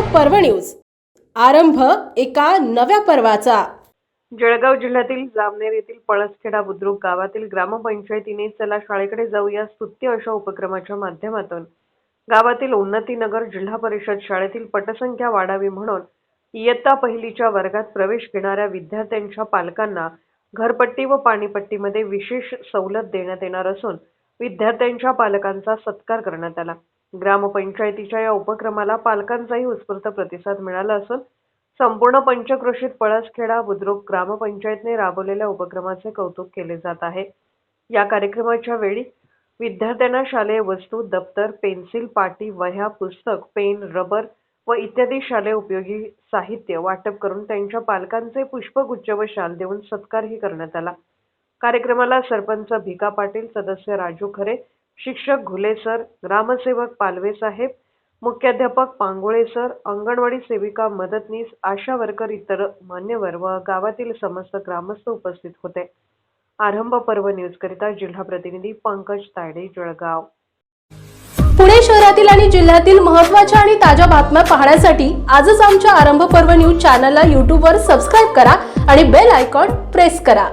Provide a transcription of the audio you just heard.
पर्व न्यूज. आरंभ एका नव्या पर्वाचा. जळगाव जिल्ह्यातील जामनेर येथील पळसखेडा बुद्रुक गावातील ग्रामपंचायतीने चला शाळेकडे जाऊया स्तुत्य अशा उपक्रमाच्या माध्यमातून. गावातील उन्नतीनगर जिल्हा परिषद शाळेतील पटसंख्या वाढावी म्हणून इयत्ता पहिलीच्या वर्गात प्रवेश घेणाऱ्या विद्यार्थ्यांच्या पालकांना घरपट्टी व पाणीपट्टीमध्ये विशेष सवलत देण्यात येणार असून विद्यार्थ्यांच्या पालकांचा सत्कार करण्यात आला. ग्रामपंचायतीच्या या उपक्रमाला पालकांचाही उत्स्फूर्त प्रतिसाद मिळाला असून संपूर्ण पंचक्रोशीत पळसखेडा बुद्रुक ग्रामपंचायतने राबवलेल्या उपक्रमाचे कौतुक केले जात आहे. या कार्यक्रमाच्या वेळी विद्यार्थ्यांना शालेय वस्तू दप्तर पेन्सिल पाटी वह्या पुस्तक पेन रबर व इत्यादी शालेय उपयोगी साहित्य वाटप करून त्यांच्या पालकांचे पुष्पगुच्छ व शाल देऊन सत्कारही करण्यात आला. कार्यक्रमाला सरपंच भिका पाटील सदस्य राजू खरे शिक्षक घुले सर ग्रामसेवक पालवे साहेब मुख्याध्यापक पांगोळे सर अंगणवाडी सेविका मदतनीस आशा वर्कर इतर मान्यवर व गावातील समस्त ग्रामस्थ उपस्थित होते. आरंभ पर्व न्यूज करिता जिल्हा प्रतिनिधी पंकज तायडे जळगाव. पुणे शहरातील आणि जिल्ह्यातील महत्त्वाच्या आणि ताज्या बातम्या पाहण्यासाठी आजच आमच्या आरंभ पर्व न्यूज चॅनलला यूट्यूबवर सबस्क्राईब करा आणि बेल आयकॉन प्रेस करा.